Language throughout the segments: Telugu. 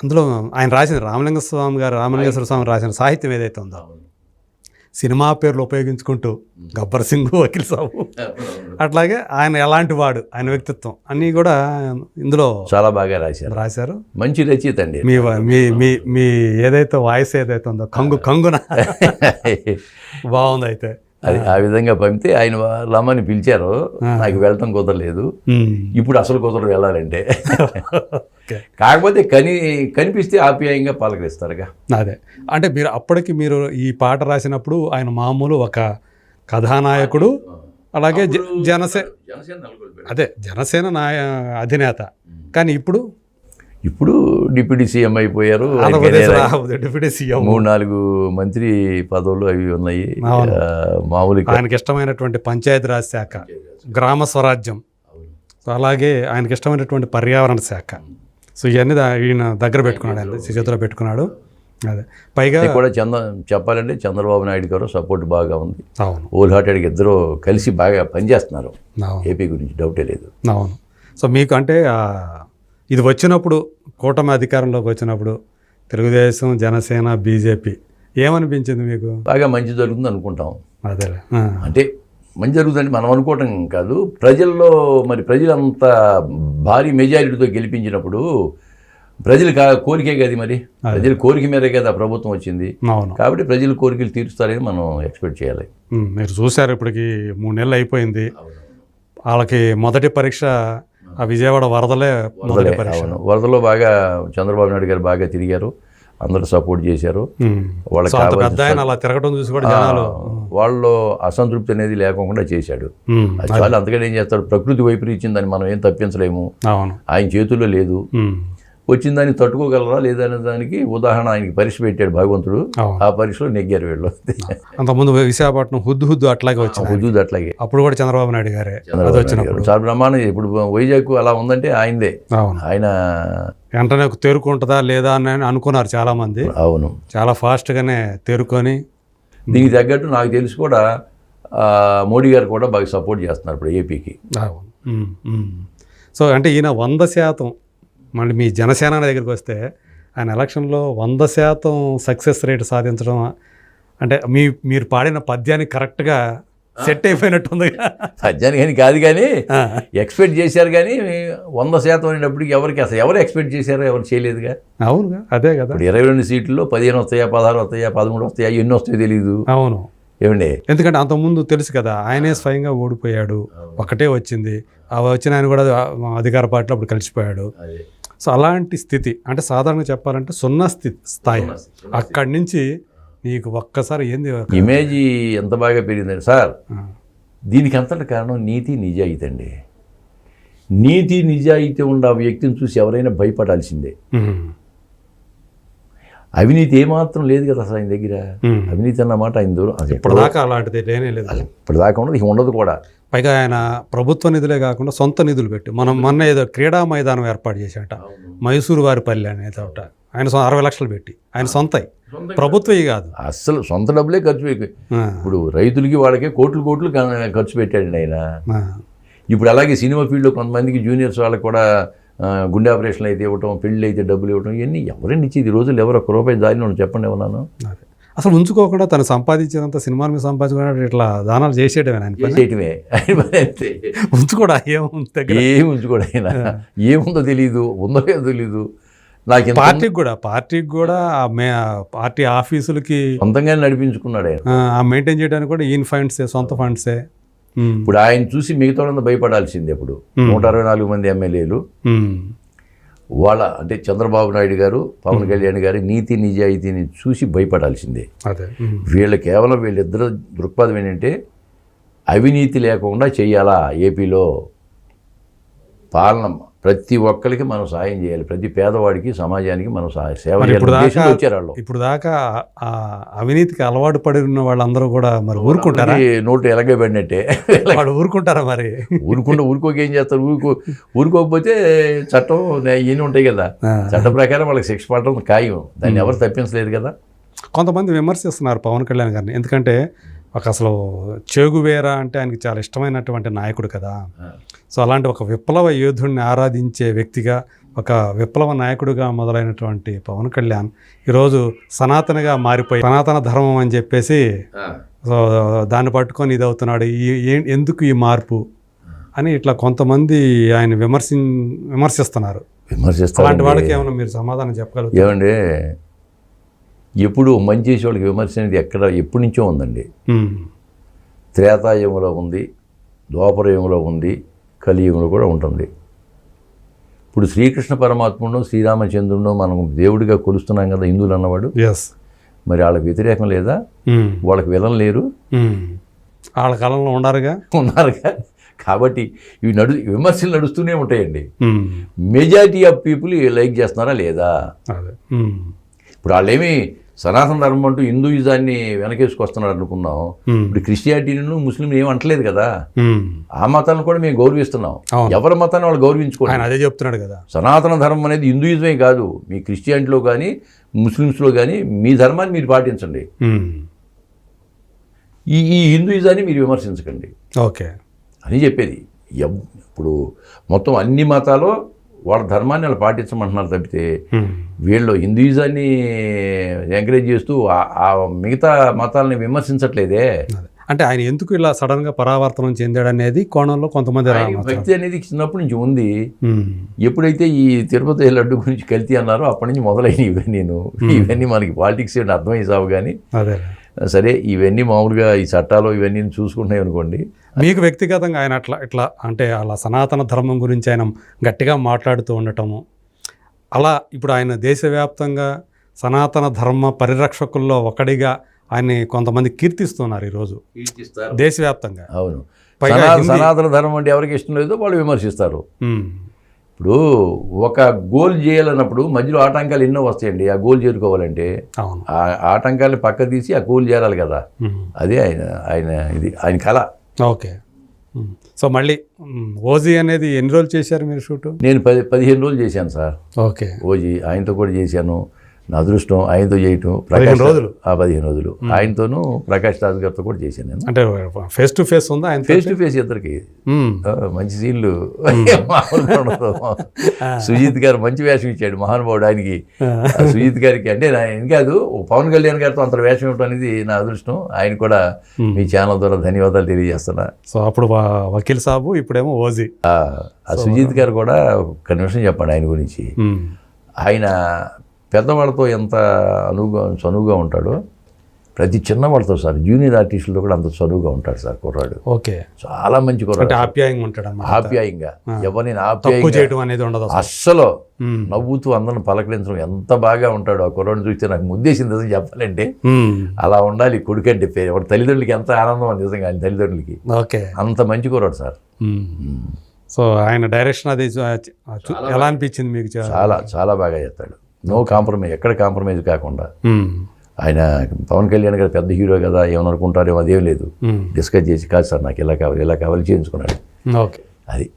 అందులో ఆయన రాసిన రామలింగ స్వామి గారు రామలింగేశ్వర స్వామి రాసిన సాహిత్యం ఏదైతే ఉందో సినిమా పేర్లు ఉపయోగించుకుంటూ గబ్బర్ సింగ్ వకీల్ సాబు. అట్లాగే ఆయన ఎలాంటి వాడు ఆయన వ్యక్తిత్వం అన్నీ కూడా ఇందులో చాలా బాగా రాశారు. రాశారు. మంచి రచయిత అండి. మీ మీ మీ ఏదైతే వాయిస్ ఏదైతే ఉందో కంగు కంగున బాగుంది అయితే అది ఆ విధంగా పంపితే ఆయన రమ్మని పిలిచారు. నాకు వెళ్ళటం కుదరలేదు. ఇప్పుడు అసలు కుదరదు వెళ్ళాలంటే. కాకపోతే కని కనిపిస్తే ఆప్యాయంగా పలకరిస్తారుగా. అదే. అంటే మీరు అప్పటికి మీరు ఈ పాట రాసినప్పుడు ఆయన మామూలు ఒక కథానాయకుడు అలాగే జ- జనసే అదే జనసేన నాయ అధినేత. కానీ ఇప్పుడు ఇప్పుడు డిప్యూటీ సీఎం అయిపోయారు డిప్యూటీ సీఎం. మూడు నాలుగు మంత్రి పదవులు అవి ఉన్నాయి. మామూలుగా. ఆయనకి ఇష్టమైనటువంటి పంచాయతీరాజ్ శాఖ గ్రామ స్వరాజ్యం. సో అలాగే ఆయనకి ఇష్టమైనటువంటి పర్యావరణ శాఖ. సో ఇవన్నీ ఈయన దగ్గర పెట్టుకున్నాడు ఆయన చేతిలో పెట్టుకున్నాడు. అదే. పైగా కూడా చంద్ర చెప్పాలంటే చంద్రబాబు నాయుడు గారు సపోర్ట్ బాగా ఉంది. అవును. ఓల్ హార్టెడ్కి ఇద్దరు కలిసి బాగా పనిచేస్తున్నారు. ఏపీ గురించి డౌటే లేదు. అవును. సో మీకు అంటే ఇది వచ్చినప్పుడు కూటమి అధికారంలోకి వచ్చినప్పుడు తెలుగుదేశం జనసేన బీజేపీ ఏమనిపించింది మీకు? బాగా మంచి జరుగుతుంది అనుకుంటాం. అదే. అంటే మంచి జరుగుతుందని మనం అనుకోవటం కాదు. ప్రజల్లో మరి ప్రజలంత భారీ మెజారిటీతో గెలిపించినప్పుడు ప్రజల కా- కోరికే కదా మరి. ప్రజల కోరిక మేరే కదా ప్రభుత్వం వచ్చింది. కాబట్టి ప్రజల కోరికలు తీరుస్తారని మనం ఎక్స్పెక్ట్ చేయాలి. మీరు చూశారు ఇప్పటికి మూడు నెలలు అయిపోయింది. వాళ్ళకి మొదటి పరీక్ష ఆ విజయవాడ వరదలే మొదటి అవును. వరదలో బాగా చంద్రబాబు నాయుడు గారు బాగా తిరిగారు. అందరూ సపోర్ట్ చేశారు. వాళ్ళకి అలా తిరగడం చూసి కూడా జనాలు వాళ్ళలో అసంతృప్తి అనేది లేకుండా చేశాడు. చాలా అంతగా ఏం చేస్తాడు ప్రకృతి వైపరీత్యం మనం ఏం తప్పించలేము. ఆయన చేతుల్లో లేదు. వచ్చిన దాన్ని తట్టుకోగలరా లేదా అనే దానికి ఉదాహరణ ఆయనకి పరీక్ష పెట్టాడు భగవంతుడు. ఆ పరీక్షలో నెగ్గారు వీళ్ళు. అంతకుముందు విశాఖపట్నం హుద్దు హుద్దు అట్లాగే వచ్చింది. హుదూద్ అట్లాగే. అప్పుడు కూడా చంద్రబాబు నాయుడు గారే. వచ్చినప్పుడు. చాలా బ్రహ్మాండం ఇప్పుడు వైజాగ్ అలా ఉందంటే ఆయనదే. ఆయన వెంటనే తేరుకుంటుందా లేదా అని అనుకున్నారు చాలా మంది అవును. చాలా ఫాస్ట్గానే తేరుకొని. దీనికి తగ్గట్టు నాకు తెలిసి కూడా మోడీ గారు కూడా బాగా సపోర్ట్ చేస్తున్నారు ఇప్పుడు ఏపీకి. సో అంటే ఈయన వంద శాతం మళ్ళీ మీ జనసేన దగ్గరికి వస్తే ఆయన ఎలక్షన్లో వంద శాతం సక్సెస్ రేట్ సాధించడం అంటే మీ మీరు పాడిన పద్యానికి కరెక్ట్గా సెట్ అయిపోయినట్టుంది. పద్యానికి అని కాదు కానీ ఎక్స్పెక్ట్ చేశారు కానీ వంద శాతం అనేటప్పటికి ఎవరికి అసలు ఎవరు ఎక్స్పెక్ట్ చేశారో ఎవరు చేయలేదుగా. అవునుగా అదే కదా. ఇప్పుడు ఇరవై రెండు సీట్లలో పదిహేను వస్తాయా పదహారు వస్తాయా పదమూడు వస్తాయా ఎన్ని వస్తాయో తెలియదు అవును. ఏమండి? ఎందుకంటే అంతకుముందు తెలుసు కదా ఆయనే స్వయంగా ఓడిపోయాడు. ఒకటే వచ్చింది. ఆ వచ్చిన ఆయన కూడా అధికార పార్టీలో అప్పుడు కలిసిపోయాడు. సో అలాంటి స్థితి అంటే సాధారణంగా చెప్పాలంటే సున్నా స్థితి స్థాయి. అక్కడి నుంచి నీకు ఒక్కసారి ఏంది ఇమేజ్ ఎంత బాగా పెరిగిందండి? సార్ దీనికి అంతటి కారణం నీతి నిజాయితీ అండి నీతి నిజాయితీ ఉన్న వ్యక్తిని చూసి ఎవరైనా భయపడాల్సిందే. అవినీతి ఏమాత్రం లేదు కదా అసలు ఆయన దగ్గర. అవినీతి అన్నమాట ఆయన దూరం. అది ఇప్పటిదాకా అలాంటిది లేనే లేదు. ఇప్పటిదాకా ఉన్నది ఇక ఉండదు కూడా. పైగా ఆయన ప్రభుత్వ నిధులే కాకుండా సొంత నిధులు పెట్టి. మనం మొన్న ఏదో క్రీడా మైదానం ఏర్పాటు చేశాట. మైసూరు వారిపల్లి అనేది ఒకట. ఆయన అరవై లక్షలు పెట్టి. ఆయన సొంతయి. ప్రభుత్వవి కాదు. అస్సలు సొంత డబ్బులే ఖర్చు ఇప్పుడు రైతులకి వాళ్ళకే కోట్లు కోట్లు ఖర్చు పెట్టాడండి ఆయన. ఇప్పుడు అలాగే సినిమా ఫీల్డ్లో కొంతమందికి జూనియర్స్ వాళ్ళకి కూడా గుండె ఆపరేషన్లు అయితే ఇవ్వటం పెళ్ళి అయితే డబ్బులు ఇవ్వటం ఇవన్నీ ఎవరండి ఇచ్చేది ఈ రోజులు ఎవరు ఒక్క రూపాయి దారిలో చెప్పండి అదే. అసలు ఉంచుకోకుండా తను సంపాదించినంత సినిమాల మీద సంపాదించుకున్నట్టు ఇట్లా దానాలు చేసేయడమే ఆయన అంతే. ఉంచుకోడా? ఏముంది ఏం ఉంచుకోడు ఆయన? ఏముందో తెలియదు ఉందో లేదో తెలీదు. నాకు పార్టీకి కూడా పార్టీకి కూడా పార్టీ ఆఫీసులకి సొంతంగానే నడిపించుకున్నాడు ఆయన. మెయింటైన్ చేయడానికి కూడా ఈయన ఫండ్సే సొంత ఫండ్సే. ఇప్పుడు ఆయన చూసి మిగతా వాళ్ళంతా భయపడాల్సిందే ఇప్పుడు. నూట అరవై నాలుగు మంది ఎమ్మెల్యేలు. ఉమ్, వాళ్ళ అంటే చంద్రబాబు నాయుడు గారు పవన్ కళ్యాణ్ గారి నీతి నిజాయితీని చూసి భయపడాల్సిందే. వీళ్ళ కేవలం వీళ్ళిద్దరు దృక్పథం ఏంటంటే అవినీతి లేకుండా చేయాలా ఏపీలో పాలన ప్రతి ఒక్కరికి మనం సాయం చేయాలి. ప్రతి పేదవాడికి సమాజానికి మనం సహాయ సేవ వచ్చారు వాళ్ళు. ఇప్పుడు దాకా అవినీతికి అలవాటు పడి ఉన్న వాళ్ళందరూ కూడా మరి ఊరుకుంటారా? నోటు ఎలగబడినట్టే. వాడు ఊరుకుంటారా మరి? ఊరుకుంటే ఊరుకోక ఏం చేస్తారు? ఊరుకో ఊరుకోకపోతే చట్టం ఇవన్నీ ఉంటాయి కదా. చట్ట ప్రకారం వాళ్ళకి శిక్ష పడటం ఖాయం. దాన్ని ఎవరు తప్పించలేదు కదా. కొంతమంది విమర్శిస్తున్నారు పవన్ కళ్యాణ్ గారిని. ఎందుకంటే ఒక అసలు చేగువేరా అంటే ఆయనకి చాలా ఇష్టమైనటువంటి నాయకుడు కదా. సో అలాంటి ఒక విప్లవ యోధుడిని ఆరాధించే వ్యక్తిగా ఒక విప్లవ నాయకుడిగా మొదలైనటువంటి పవన్ కళ్యాణ్ ఈరోజు సనాతనగా మారిపోయి సనాతన ధర్మం అని చెప్పేసి సో దాన్ని పట్టుకొని ఇది అవుతున్నాడు ఈ ఎందుకు ఈ మార్పు అని ఇట్లా కొంతమంది ఆయన విమర్శి విమర్శిస్తున్నారు. విమర్శిస్తారు అలాంటి వాళ్ళకి ఏమైనా మీరు సమాధానం చెప్పగలుగుతారు? ఏమండి ఎప్పుడు మంచి చేసే వాళ్ళకి విమర్శ అనేది ఎక్కడ ఎప్పటి నుంచో ఉందండి. త్రేతాయుగంలో ఉంది ద్వాపరయుగంలో ఉంది కలియుగంలో కూడా ఉంటుంది. ఇప్పుడు శ్రీకృష్ణ పరమాత్ముడు శ్రీరామచంద్రుడు మనం దేవుడిగా కొలుస్తున్నాం కదా హిందువులు అన్నవాడు. ఎస్ మరి వాళ్ళకి వ్యతిరేకం లేదా? వాళ్ళకి విలం లేరు. వాళ్ళ కాలంలో ఉండారుగా ఉన్నారుగా. కాబట్టి ఇవి నడు విమర్శలు నడుస్తూనే ఉంటాయండి. మెజారిటీ ఆఫ్ పీపుల్ లైక్ చేస్తున్నారా లేదా? ఉమ్. ఇప్పుడు వాళ్ళేమి సనాతన ధర్మం అంటూ హిందూయిజాన్ని వెనకేసుకొస్తున్నారు అనుకున్నాం. ఇప్పుడు క్రిస్టియానిటీను ముస్లిం ఏం అంటలేదు కదా. ఆ మతాలను కూడా మేము గౌరవిస్తున్నాం. ఎవరి మతాన్ని వాళ్ళు గౌరవించుకోండి ఆయన అదే చెప్తున్నాడు కదా. సనాతన ధర్మం అనేది హిందూయిజమే కాదు. మీ క్రిస్టియానిటీలో కానీ ముస్లిమ్స్లో కానీ మీ ధర్మాన్ని మీరు పాటించండి. ఈ ఈ హిందూయిజాన్ని మీరు విమర్శించకండి. ఓకే. అని చెప్పేది. ఇప్పుడు మొత్తం అన్ని మతాలు వాళ్ళ ధర్మాన్ని వాళ్ళు పాటించమంటున్నారు తప్పితే. వీళ్ళు హిందూయిజాన్ని ఎంకరేజ్ చేస్తూ ఆ- మిగతా మతాలని విమర్శించట్లేదే. అంటే ఆయన ఎందుకు ఇలా సడన్గా పరావర్తనం చెందాడు అనేది కోణంలో కొంతమంది భక్తి అనేది చిన్నప్పటి నుంచి ఉంది. ఎప్పుడైతే ఈ తిరుపతి లడ్డు గురించి కల్తీ అన్నారో అప్పటి నుంచి మొదలైన ఇవన్నీ నేను ఇవన్నీ మనకి పాలిటిక్స్ ఏంటి అర్థమై సావు కానీ అదే సరే ఇవన్నీ మామూలుగా ఈ చట్టాలు ఇవన్నీ చూసుకుంటున్నాయి అనుకోండి. మీకు వ్యక్తిగతంగా ఆయన అట్లా ఇట్లా అంటే అలా సనాతన ధర్మం గురించి ఆయన గట్టిగా మాట్లాడుతూ ఉండటము అలా ఇప్పుడు ఆయన దేశవ్యాప్తంగా సనాతన ధర్మ పరిరక్షకుల్లో ఒకడిగా ఆయన్ని కొంతమంది కీర్తిస్తున్నారు ఈరోజు. దేశవ్యాప్తంగా. అవును. సనాతన ధర్మం అంటే ఎవరికి ఇష్టం లేదో వాళ్ళు విమర్శిస్తారు. ఇప్పుడు ఒక గోల్ చేయాలన్నప్పుడు మధ్యలో ఆటంకాలు ఎన్నో వస్తాయండి. ఆ గోల్ చేరుకోవాలంటే ఆ ఆటంకాలను పక్క తీసి ఆ గోల్ చేరాలి కదా. అదే ఆయన ఆయన ఇది ఆయన కళ. ఓకే. సో మళ్ళీ ఓజీ అనేది ఎన్ని రోజులు చేశారు మీరు షూటు? నేను పది పదిహేను రోజులు చేశాను సార్. ఓకే. ఓజీ ఆయనతో కూడా చేశాను. నా అదృష్టం ఆయనతో చేయటం పదిహేను రోజులు? ఆ పదిహేను రోజులు. ఆయనతోనూ ప్రకాష్ రాజ్ గారితో కూడా చేశాను నేను. అంటే ఫేస్ టు ఫేస్ ఉందా ఆయన ఫేస్ టు ఫేస్ ఇద్దరికి మంచి సీన్లు. సుజీత్ గారు మంచి వేషం ఇచ్చాడు. మహానుభావుడు ఆయనకి. సుజీత్ గారికి అంటే నా ఏం కాదు పవన్ కళ్యాణ్ గారితో అంత వేషం ఇవ్వడం అనేది నా అదృష్టం. ఆయన కూడా మీ ఛానల్ ద్వారా ధన్యవాదాలు తెలియజేస్తున్నా. సో అప్పుడు వకీల్ సాబు ఇప్పుడేమో ఓజీ. సుజీత్ గారు కూడా ఒక నిమిషం చెప్పండి ఆయన గురించి. ఆయన పెద్దవాళ్ళతో ఎంత అనువుగా చనువుగా ఉంటాడో ప్రతి చిన్నవాళ్ళతో సార్ జూనియర్ ఆర్టిస్టులతో కూడా అంత చనువుగా ఉంటాడు సార్ కుర్రాడు. ఓకే. చాలా మంచి అంటే కుర్రాడు ఆప్యాయంగా ఉంటాడు అన్నమాట. ఆప్యాయంగా. ఎవరిని చేయడం అనేది ఉండదు అసలు. అస్సలు. నవ్వుతూ అందరిని పలకరించడం ఎంత బాగా ఉంటాడో ఆ కుర్రాడిని చూస్తే నాకు ముద్దేసింది చెప్పాలంటే. ఉమ్. అలా ఉండాలి కొడుకు అంటే పేరు వాడి తల్లిదండ్రులకి ఎంత ఆనందం అని నిజంగా ఆయన తల్లిదండ్రులకి. ఓకే. అంత మంచి కుర్రాడు సార్. సో ఆయన డైరెక్షన్ అది ఎలా అనిపించింది మీకు చాలా చాలా బాగా చేస్తాడు. నో కాంప్రమైజ్ ఎక్కడ కాంప్రమైజ్ కాకుండా. ఆయన పవన్ కళ్యాణ్ గారు పెద్ద హీరో కదా ఏమని అనుకుంటారేమో అదేం లేదు. డిస్కస్ చేసి కాదు సార్ నాకు ఇలా కావాలి ఇలా కావాలి చేయించుకున్నాడు. ఓకే. అది.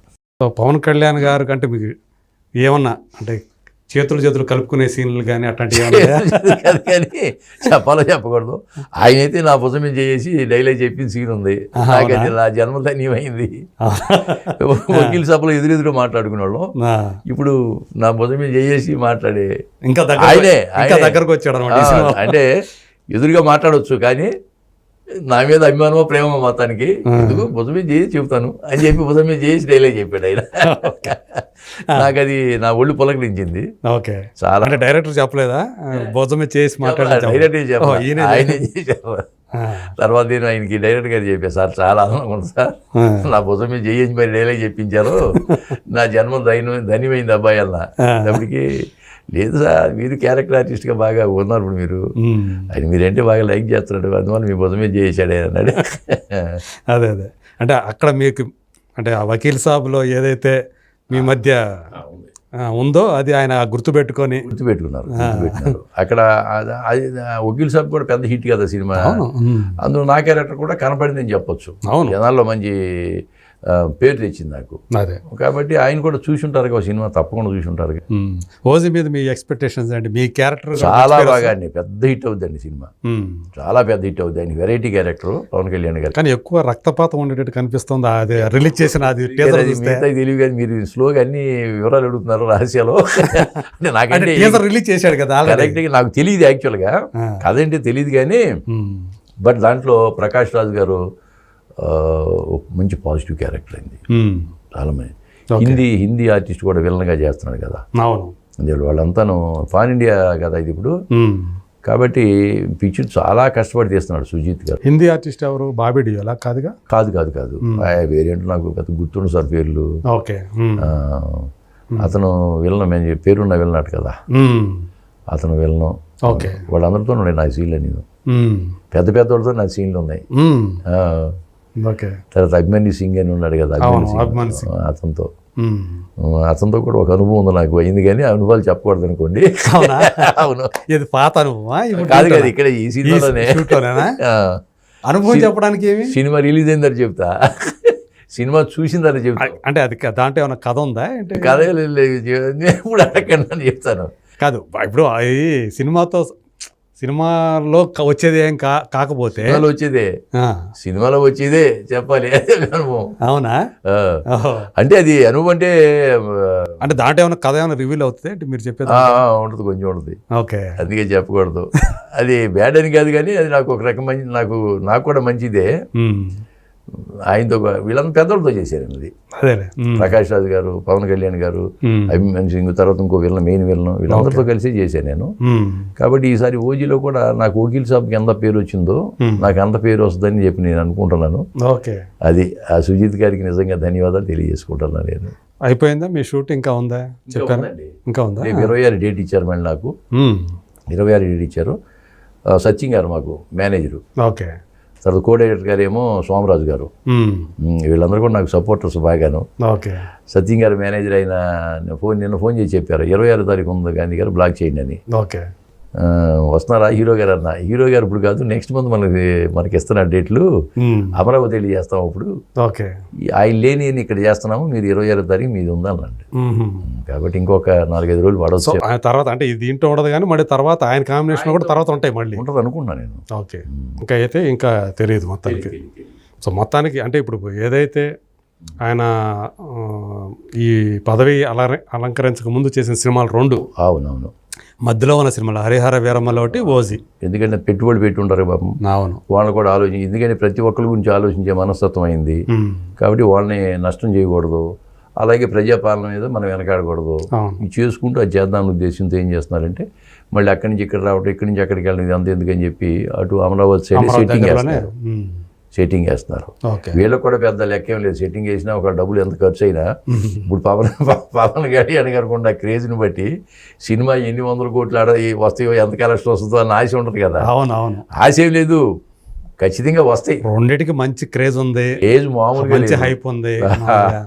పవన్ కళ్యాణ్ గారు కంటే మీకు ఏమన్నా అంటే చేతులు చేతులు కలుపుకునే సీన్లు కానీ అట్లాంటివి కానీ చెప్పాలో చెప్పకూడదు. ఆయన అయితే నా భుజం మీద చేసి డైలాగ్ చెప్పిన సీన్ ఉంది. ఆహా, నాకు అది నా జన్మధన్యమైంది వకీల్ సభలో ఎదురెదురు మాట్లాడుకునే వాళ్ళం నా- ఇప్పుడు నా భుజం మీద చేసి మాట్లాడే ఇంకా దగ్గర ఆయనే ఇంకా ఆయనే. దగ్గరకు వచ్చాడు అంటే ఎదురుగా మాట్లాడవచ్చు కానీ నా మీద అభిమానమో ప్రేమ మొత్తానికి ఎందుకు? భుజం మీద చేసి చెబుతాను అని చెప్పి భుజం మీద చేసి డైలాగ్ చెప్పాడు ఆయన. నాకు అది నా ఒళ్ళు పులకరించింది. ఓకే. చాలా. అంటే డైరెక్టర్ చెప్పలేదా? భోజమే చేసి మాట్లాడాలి డైరెక్ట్ చెప్పాలి. ఈయనే ఆయనే చేశారు తర్వాత నేను ఆయనకి డైరెక్ట్ గారు చెప్పాను సార్ చాలా ఆనందంగా ఉంది సార్. నా భుజం మీద చేయించి మరి డైలాగ్ చెప్పించారు. నా జన్మ ధైర్యం ధన్యమైంది అబ్బాయి అన్న అప్పటికి లేదు సార్ మీరు క్యారెక్టర్ ఆర్టిస్ట్గా బాగా ఉన్నారు ఇప్పుడు మీరు. ఆయన మీరంటే బాగా లైక్ చేస్తున్నాడు అందువల్ల మీ చేసాడు ఆయన అన్నాడు. అదే అదే. అంటే అక్కడ మీకు అంటే ఆ వకీల్ సాబ్లో ఏదైతే మీ మధ్య ఉందో. అది ఆయన గుర్తుపెట్టుకొని. గుర్తుపెట్టుకున్నారు గుర్తుపెట్టుకున్నారు. అక్కడ అది- అది వకీల్ సాబ్ కూడా పెద్ద హిట్ కదా సినిమా. అందులో నా క్యారెక్టర్ కూడా కనపడిందని చెప్పొచ్చు. అవును. జనాల్లో మంచి పేరు తెచ్చింది నాకు. అదే. కాబట్టి ఆయన కూడా చూసి ఉంటారు సినిమా తప్పకుండా చూసి ఉంటారు. ఓజీ మీద మీ ఎక్స్పెక్టేషన్స్ అండి మీ క్యారెక్టర్ చాలా బాగా అండి. పెద్ద హిట్ అవుద్దండి సినిమా. చాలా పెద్ద హిట్ అవుద్ది ఆయన వెరైటీ క్యారెక్టర్ పవన్ కళ్యాణ్ గారు. కానీ ఎక్కువ రక్తపాతం ఉండేటట్టు కనిపిస్తుంది అది రిలీజ్ చేసిన అది తెలివి కానీ మీరు స్లోగా అన్ని వివరాలు అడుగుతున్నారు రహస్యాలు. నాకంటే రిలీజ్ చేశాడు కదా కరెక్ట్గా నాకు తెలియదు యాక్చువల్గా ఏంటి తెలియదు కానీ. బట్ దాంట్లో ప్రకాష్ రాజ్ గారు మంచి పాజిటివ్ క్యారెక్టర్ అయింది. చాలా మంది హిందీ హిందీ ఆర్టిస్ట్ కూడా విలన్గా చేస్తున్నాడు కదా. అవును. అందులో వాళ్ళంతాను పాన్ ఇండియా కదా ఇది ఇప్పుడు. కాబట్టి పిక్చర్ చాలా కష్టపడి తీస్తున్నాడు సుజీత్ గారు. హిందీ ఆర్టిస్ట్ ఎవరు? బాబీ డియోలా? కాదుగా? కాదు కాదు కాదు. వేరియంట్ నాకు పెద్ద గుర్తుండు సార్ పేర్లు. ఓకే. అతను విలన్ మేము పేరున్న విలనాడు కదా. అతను విలను. ఓకే. వాళ్ళందరితో ఉన్నాయి నా సీన్లు నేను. పెద్ద పెద్ద వాళ్ళతో నా సీన్లు ఉన్నాయి. తర్వాత అభిమన్యు సింగ్ అని ఉన్నాడు కదా సింగ్. అతనితో. అతనితో కూడా ఒక అనుభవం ఉంది నాకు. అయింది కానీ ఆ అనుభవాలు చెప్పకూడదు అనుకోండి. అవునా? అవును. ఇది పాత ఇప్పుడు కాదు కాదు ఇక్కడ ఈ సినిమాలోనే. అనుభవం చెప్పడానికి ఏమి? సినిమా రిలీజ్ అయిందని చెప్తా. సినిమా చూసిందని చెప్తా. అంటే అది దాంట్లో ఏమైనా కథ ఉందా? ఏంటి? కథ ఎప్పుడు అడగండి అని చెప్తాను. కాదు ఇప్పుడు ఈ సినిమాతో సినిమాలో వచ్చేది ఏం కా కాకపోతే సినిమాలో వచ్చేదే. సినిమాలో వచ్చేదే చెప్పాలి. అనుభవం. అవునా. అంటే అది అనుభవం అంటే అంటే దాంట్లో ఏమైనా కథ ఏమైనా రివీల్ అవుతుంది? అంటే మీరు చెప్పేది ఉంటుంది కొంచెం ఉంటుంది. ఓకే. అందుకే చెప్పకూడదు. అది బ్యాడ్ అని కాదు కానీ అది నాకు ఒక రకం మంచి నాకు నాకు కూడా మంచిదే. ఆయనతో వీళ్ళంతా పెద్దలతో చేశారు అది. ప్రకాష్ రాజ్ గారు పవన్ కళ్యాణ్ గారు. అభిమాన్ సింగ్ తర్వాత ఇంకో వీళ్ళ మెయిన్ వీళ్ళను వీళ్ళందరితో కలిసి చేశాను నేను. కాబట్టి ఈసారి ఓజీలో కూడా నాకు వకీల్ సాబ్కి ఎంత పేరు వచ్చిందో. నాకు అంత పేరు వస్తుందని చెప్పి నేను అనుకుంటున్నాను. ఓకే. అది ఆ సుజిత్ గారికి నిజంగా ధన్యవాదాలు తెలియజేసుకుంటున్నాను నేను. అయిపోయిందా? మీ షూట్ ఇంకా ఉందా? చెప్పారా? ఇంకా ఉందా? ఇరవై ఆరు డేట్ ఇచ్చారు మళ్ళీ నాకు. ఇరవై ఆరు డేట్ ఇచ్చారు. సచిన్ గారు మాకు మేనేజరు. ఓకే. తర్వాత కోడైరెక్టర్ గారు ఏమో సోమరాజు గారు. వీళ్ళందరూ కూడా నాకు సపోర్టర్స్ బాగాను. ఓకే. సత్యం గారు మేనేజర్ అయిన ఫోన్ నిన్న ఫోన్ చేసి చెప్పారు. ఇరవై ఆరో తారీఖు ఉంది గాంధీ గారు బ్లాక్ చేయండి అని. ఓకే. వస్తున్నారా? హీరో గారు అన్న. హీరో గారు ఇప్పుడు కాదు నెక్స్ట్ మంత్ మనకి మనకి ఇస్తున్న డేట్లు. అమరావతి వెళ్ళి చేస్తాం అప్పుడు ఓకే. ఆయన లేని ఇక్కడ చేస్తున్నాము మీరు ఇరవై ఆరో తారీఖు మీది ఉమ్మ్. కాబట్టి ఇంకొక నాలుగైదు రోజులు పడవచ్చు. ఆయన తర్వాత అంటే ఇది దీంట్లో ఉండదు కానీ మళ్ళీ తర్వాత ఆయన కాంబినేషన్ కూడా తర్వాత ఉంటాయి మళ్ళీ. ఉంటుంది అనుకున్నా నేను. ఓకే. ఇంకా అయితే ఇంకా తెలియదు మొత్తానికి. సో మొత్తానికి అంటే ఇప్పుడు ఏదైతే ఆయన ఈ పదవి అల అలంకరించక ముందు చేసిన సినిమాలు రెండు అవునవును. మధ్యలో ఉన్న సినిమాలు. హరిహర వీరమ్మలో ఒకటి ఓజీ. ఎందుకంటే పెట్టుబడి పెట్టి ఉంటారు పాపం. అవును. వాళ్ళు కూడా ఆలోచించి ఎందుకంటే ప్రతి ఒక్కరి గురించి ఆలోచించే మనస్తత్వం అయింది. కాబట్టి వాళ్ళని నష్టం చేయకూడదు. అలాగే ప్రజాపాలన మీద మనం వెనకాడకూడదు. చేసుకుంటూ అది చేద్దాం ఉద్దేశంతో ఏం చేస్తున్నారంటే మళ్ళీ అక్కడి నుంచి ఇక్కడ రావడం ఇక్కడి నుంచి అక్కడికి వెళ్ళడం అంత ఎందుకని చెప్పి అటు Amaravati side setting um. Setting వేస్తున్నారు. వీళ్ళకి కూడా పెద్ద లెక్క ఏం లేదు. సెట్టింగ్ వేసినా ఒక డబ్బులు ఎంత ఖర్చు అయినా ఇప్పుడు పవన్ పవన్ గారి అని అనుకుంటే క్రేజ్ని బట్టి సినిమా ఎన్ని వందల కోట్లు ఆడ వస్తాయో ఎంత కలెక్షన్ వస్తుందో అని ఆశ ఉంటుంది కదా. అవును అవును ఆశ ఏం లేదు. ఖచ్చితంగా వస్తాయి. రెండిటికి మంచి క్రేజ్ ఉంది. ఏజ్ మామూలుగా మంచి. హైప్ ఉంది.